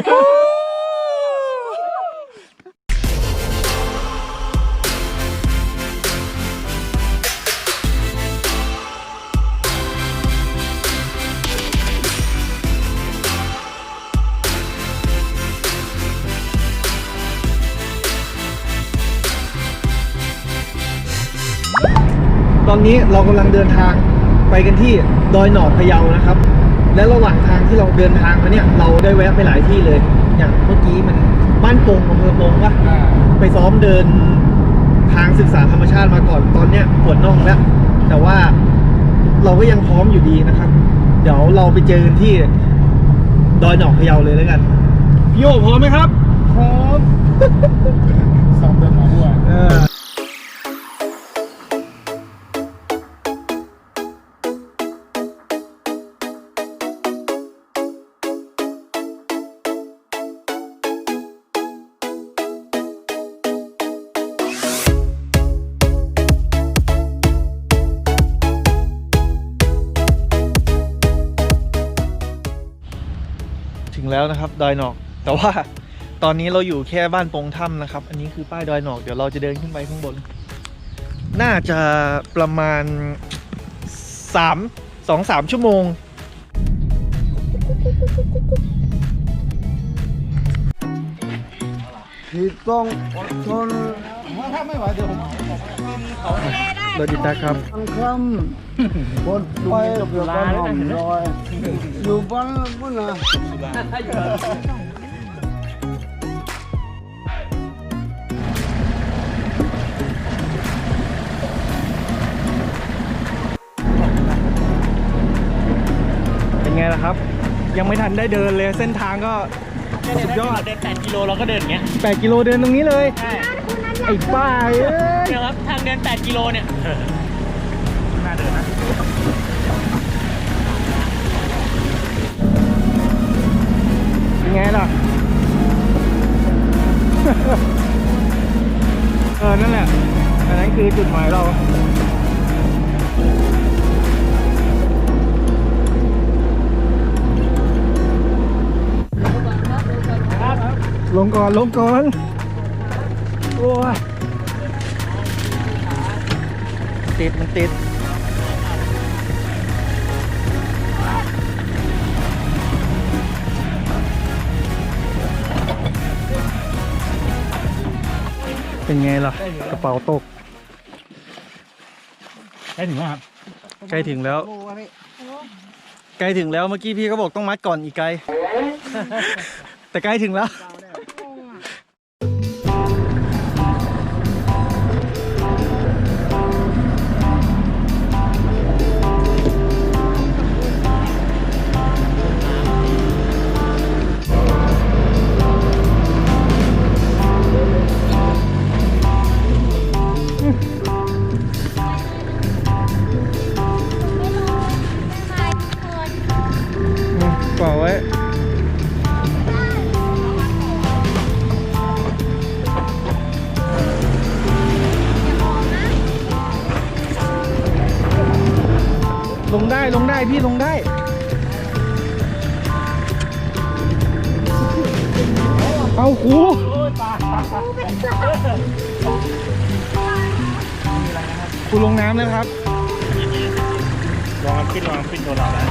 ตอนนี้เรากำลังเดินทางไปกันที่ดอยหนองพะเยานะครับ และระหว่างทางที่เราเดินทางมาเนี่ย เราได้แวะไปหลายที่เลย อย่างเมื่อกี้มันบ้านโป่งอำเภอโป่งวะไปซ้อมเดินทางศึกษาธรรมชาติมาก่อนตอนเนี้ยปวดน่องแล้ว แต่ว่าเราก็ยังพร้อมอยู่ดีนะครับ เดี๋ยวเราไปเจอกันที่ดอยหนองพะเยาเลยแล้วกันพี่โอพร้อมไหมครับพร้อมซ้อมเดินมาด้วยเออถึง แล้วนะครับดอยหนอก แต่ว่าตอนนี้เราอยู่แค่บ้านปงถ้ำนะครับ อันนี้คือป้ายดอยหนอก เดี๋ยวเราจะเดินขึ้นไปข้างบน น่าจะประมาณสามสองสามชั่วโมงที่ต้องอดทนถ้าไม่ไหวเดี๋ยวผม รถดิตักครับทั้งคำบนไปเกี่ยวกับหอมลอยอยู่บ้านพุ่นนะเป็นไงล่ะครับ ยังไม่ทันได้เดินเลยเส้นทางก็ สุดยอด เดิน8กิโลเราก็เดินอย่างเงี้ย8กิโลเดินตรงนี้เลย ใช่ไอ้ป้าเอ้ยเนี่ยครับทางเดิน8กิโลเนี่ยน่าเดินนะเป็นไงล่ะ เออ นั่นแหละอันนั้นคือจุดหมายเรา ลงก่อน ลงก่อน โอ้ยติด มันติด เป็นไงล่ะ กระเป๋าตกได้ถึงแล้วครับ ใกล้ถึงแล้ว ใกล้ถึงแล้วเมื่อกี้พี่ก็บอกต้องมัดก่อนอีกไกล แต่ใกล้ถึงแล้ว ลงได้ลงได้พี่ลงได้เอาครูครูลงน้ำแล้วครับลองขึ้นลองขึ้นโดนเราแล้ว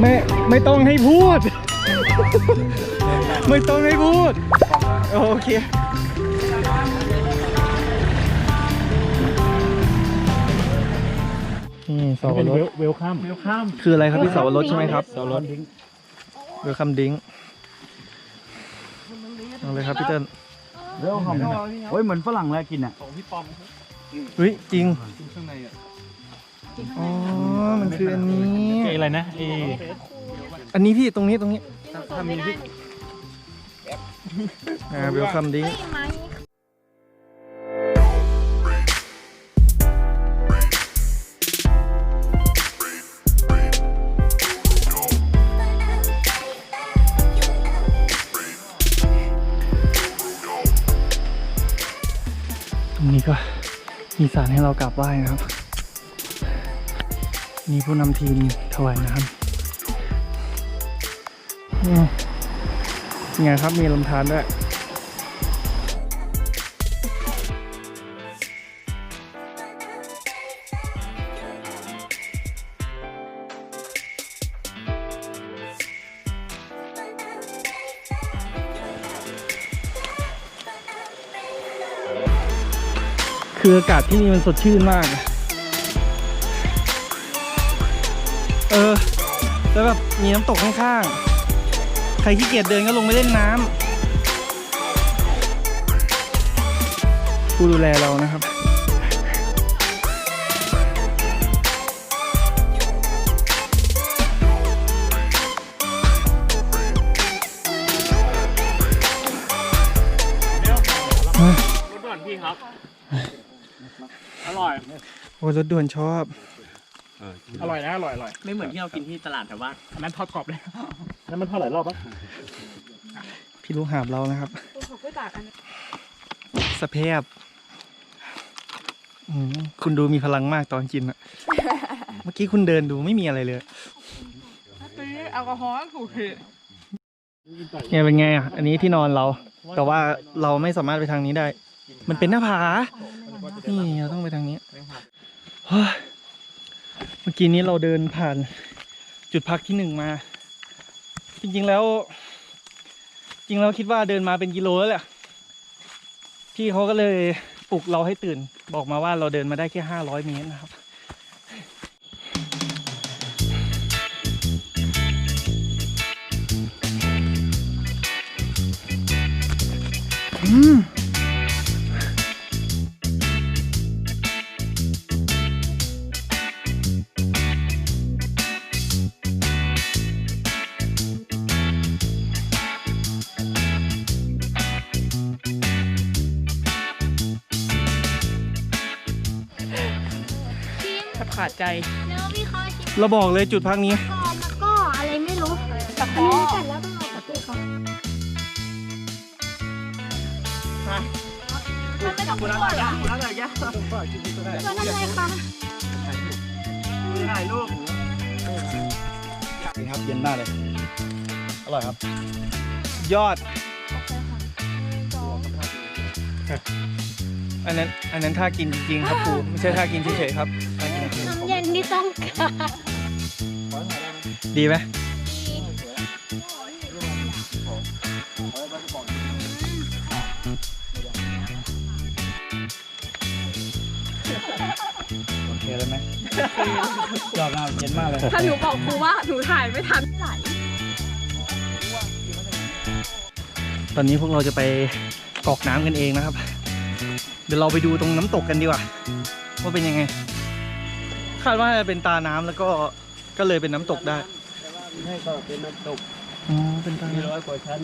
ไม่ไม่ต้องให้พูด ไม่ต้องให้พูด โอเคนี่สาวรสเวลคัมเวลคัมคืออะไรครับพี่สาวรสใช่ไหมครับสาวรสเวลคัมดิ้งเอาเลยครับพี่เติ้ลเร็วหอมโอ้ยเหมือนฝรั่งเลยกินอะเฮ้ยจริงอ๋อมันคืออันนี้เออะไรนะเออันนี้พี่ตรงนี้ตรงนี้ถ้ามีพี่ อ่าเวลคัมดิ้งตรงนี้ก็มีสารให้เรากราบไหว้นะครับ มีผู้นำทีมถวายน้ำอืม ไงครับมีลำธารด้วยคืออากาศที่นี่มันสดชื่นมาก เออ แล้วแบบมีน้ำตกข้างๆ ใครขี้เกียจเดินก็ลงไปเล่นน้ำผู้ดูแลเรานะครับรถด่วนพี่ครับ อร่อย โอ้รถด่วนชอบ อร่อยนะอร่อยอร่อย ไม่เหมือนที่เรากินที่ตลาดแถวบ้านอันนั้นทอดกรอบเลย นั่นมันทอดหลายรอบปะพี่ลูกหาบเรานะครับสเพบอืมคุณดูมีพลังมากตอนกินอะเมื่อกี้คุณเดินดูไม่มีอะไรเลยซื้อแอลกอฮอล์ถูกผิดเนี่ยเป็นไงอะ อันนี้ที่นอนเรา แต่ว่าเราไม่สามารถไปทางนี้ได้ มันเป็นหน้าผา นี่เราต้องไปทางนี้เฮ้ยเมื่อกี้นี้เราเดินผ่านจุดพักที่หนึ่งมา จริงๆแล้ว จริงแล้วคิดว่าเดินมาเป็นกิโลแล้วแหละพี่เขาก็เลยปลุกเราให้ตื่น บอกมาว่าเราเดินมาได้แค่ห้าร้อยเมตรนะครับอืม เคราะห์ชิมเราบอกเลยจุดพักนี้ก่อนแล้วก็อะไรไม่รู้ตะอัขนอนี้เสร็จแล้วต้องเอากับพี่เขามันไม่ต้องพูดอะแล้วอะไรแกเพื่อนอะไรคะถ่ายรูปนี่ครับเย็นมากเลย อร่อยครับ ยอด อันนั้น อันนั้นท่ากินจริงๆครับครูไม่ใช่ท่ากินเฉยๆครับ ที่ต้องการๆดีไหมโอเคเลยไหมยอดมากเย็นมากเลย ถ้าหนูบอกครูว่าหนูถ่ายไม่ทันไหลตอนนี้พวกเราจะไปกรอกน้ำกันเองนะครับ เดี๋ยวเราไปดูตรงน้ำตกกันดีกว่า ว่าเป็นยังไง คาดว่าจะเป็นตาน้ำแล้วก็ก็เลยเป็นน้ำตกได้ให้ก็เป็นน้ำตกอ๋อเป็นตามีน้ำร้อยกว่าชั้น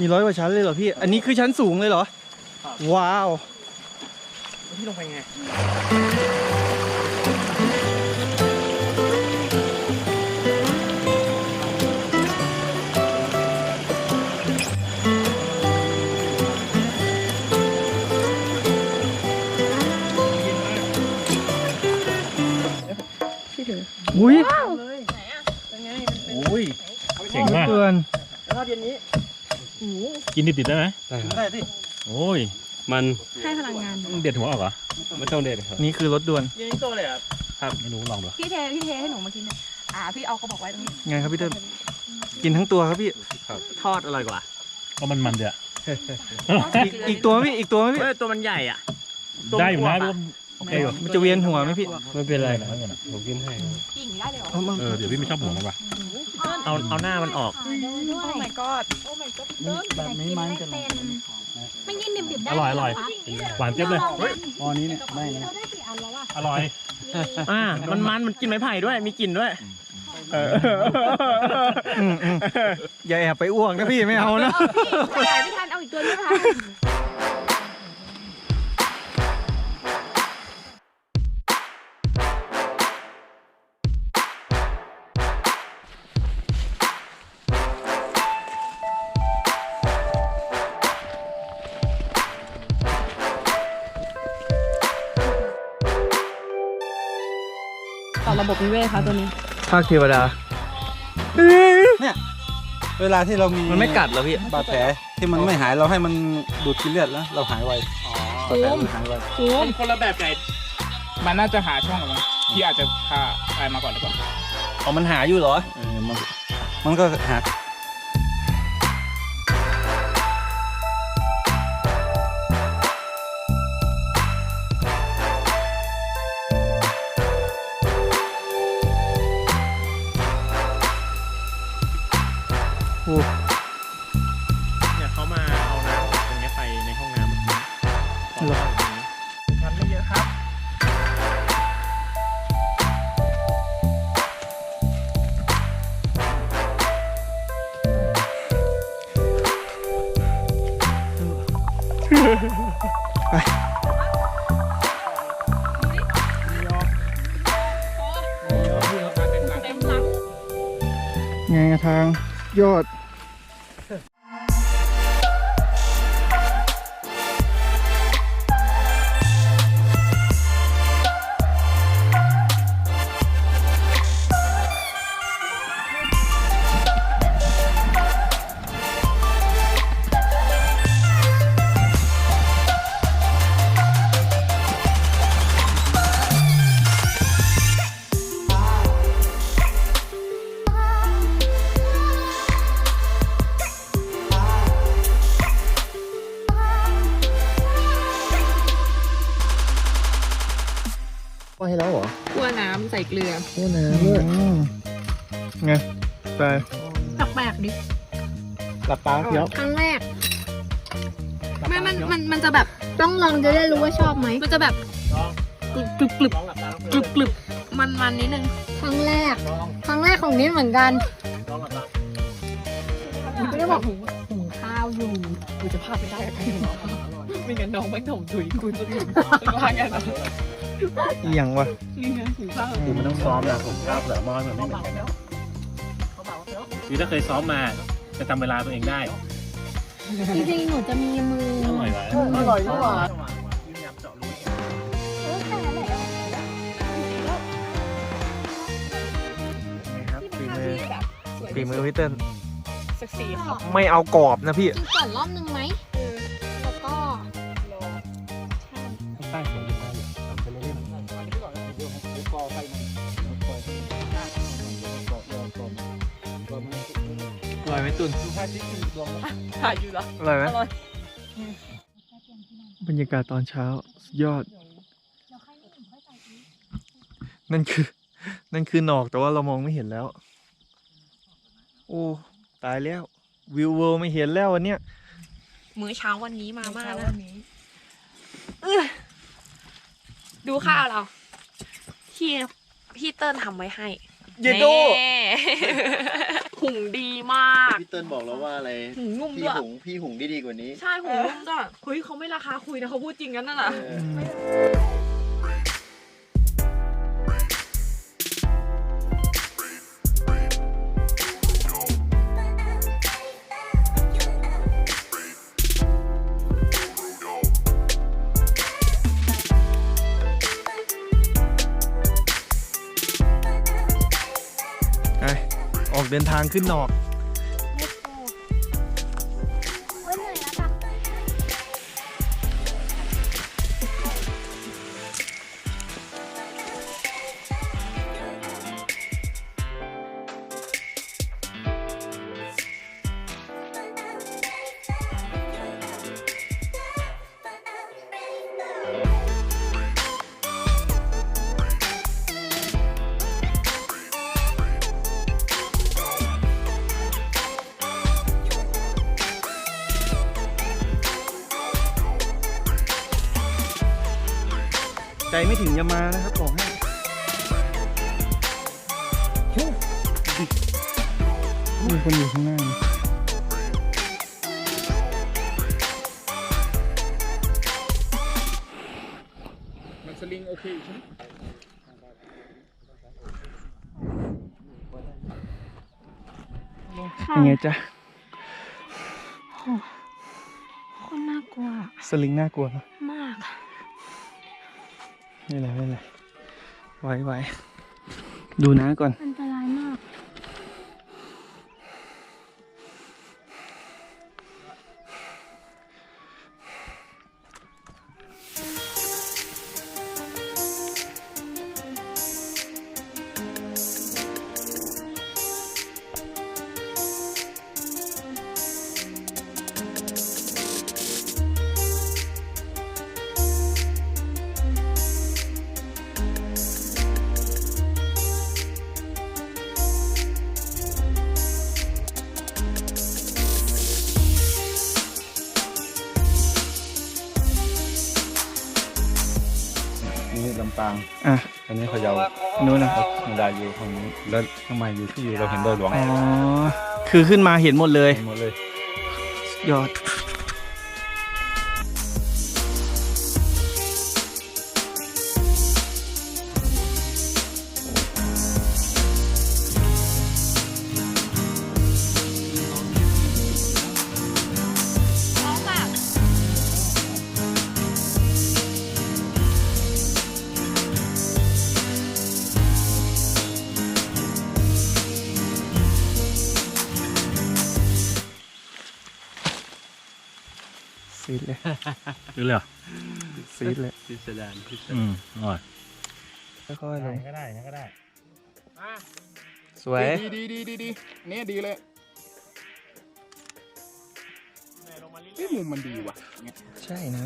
มีร้อยกว่าชั้นเลยเหรอพี่ อันนี้คือชั้นสูงเลยเหรอว้าว พี่ลงไปไง อุ้ยโอ้ยเจ๋งมากเกินกินดิบๆได้ไหมได้สิโอ้ย มันให้พลังงานเด็ดหัวออกเหรอไม่ต้องเด็ดครับนี่คือรถด่วนยิงโตเลยอะครับไม่รู้ลองดูพี่เทพี่เทให้หนูมากินนะอ่าพี่เอากระบอกไว้ตรงนี้ไงครับพี่เติ้ลกินทั้งตัวครับพี่ทอดอร่อยกว่าเพราะมันมันเดียวอีกอีกตัวไหมพี่อีกตัวไหมพี่เฮ้ยตัวมันใหญ่อะได้อยู่นะ โอเคอยู่มันจะเวียนหัวไหมพี่ ไม่เป็นไรผมกินให้กิ่งได้เลยเหรอเอามาเออเดี๋ยวพี่ไม่ชอบหัวมันว่ะเอาเอาหน้ามันออกด้วโอ้ย my god โอ้ my god แบบนี้มันจะเป็นไม่ยินดิบๆได้อร่อยอร่อยหวานเจี๊ยบเลยตอนนี้เนี่ยได้นะเราได้กี่อันแล้วอะอร่อยอ่ามันมันมันกินไม้ไผ่ด้วยมีกลิ่นด้วยเอออืมอืมอย่าแอบไปอ้วกนะพี่ไม่เอานะถ่ายไม่ทันเอาอีกตัวด้วยนะคะ ตต่อระบบนิเวศคะตัวนี้ ภาคเทวดาเนี่ยเวลาที่เรามีมันไม่กัดเหรอพี่ บาดแผลที่มันไม่หายเราให้มันดูดกินเลือดแล้ว เราหายไวอ๋อบาดแผลมันหายไวคนคนละแบบไก่มันน่าจะหาช่องหรือมั้งที่อาจจะพาตายมาก่อนหรือเปล่า อ๋อมันหาอยู่เหรอ เออมันมันก็หา ไงทางยอด เกลือโอ้น้ำด้วยไงไปแปลกๆดิหลับตาเคี้ยวครั้งแรกไม่มันมันมันจะแบบต้องลองจะได้รู้ว่าชอบไหมมันจะแบบกรึบกรึบกรึบกรึบกรึบมันมันนิดนึงครั้งแรก ครั้งแรกของนี้เหมือนกันไม่ได้บอกหุงข้าวอยู่กูจะพลาดไม่ได้กับใครหรอไม่งั้นน้องไม่ถมถุยคุณจะอยู่ว่ากัน เหรออีหยังวะนี่ไงหูข้าวคือมันต้องซ้อมนะผมครับเหลือมอนมันไม่เหมือนกันคือถ้าเคยซ้อมมาจะจำเวลาตัวเองได้จริงๆหนูจะมีมืออร่อยไหมอร่อยมากเออแต่แหละครับฝีมือฝีมือพี่เติ้ลสักสี่ครับไม่เอากรอบนะพี่กินก่อนรอบนึงไหม ตุนถ่ายอยู่เหรออร่อยไหมอร่อยบรรยากาศตอนเช้าสุดยอด นั่นคือ นั่นคือหนอกแต่ว่าเรามองไม่เห็นแล้ว โอ้ตายแล้ว วิวเวิลด์ไม่เห็นแล้ววันเนี้ยมื้อเช้าวันนี้มาม่านะเอ้อดูข้าวเราพี่พี่เติ้ลทำไว้ให้ เยโดแน่หุงดีมากพี่เติ้ลบอกแล้วว่าอะไร หุงนุ่มพี่ด้วยหุงพี่หุงได้ดีกว่านี้ ใช่หุงนุ่มด้วยเฮ้ยเขาไม่ราคาคุยนะเขาพูดจริงกันนั่นน่ะ เดินทางขึ้นนอก ไม่ถึงจะมานะครับบอกให้มีคนอยู่ข้างหน้ามันสลิงโอเคอยู่ใช่ไหมยังไงจ๊ะ คนน่ากลัว สลิงน่ากลัวปะมาก ไม่เป็นไรไม่เป็นไรไว้ไว้ดูนะก่อน อันต ลำปางอะอันนี้พะเยานู้นนะทางดาอยู่ฝั่งนี้แล้วข้างในอยู่ที่เราเห็นดอยหลวงอ๋อคือขึ้นมาเห็นหมดเลยเห็นหมดเลย ยอด ซีดเลยดูเลยเหรอซีดเลยพิสดารพิสดารอืมอร่อยค่อยๆลงก็ได้ก็ได้สวยดีดีดีดีดีนี่ดีเลยมุมมันดีว่ะใช่นะ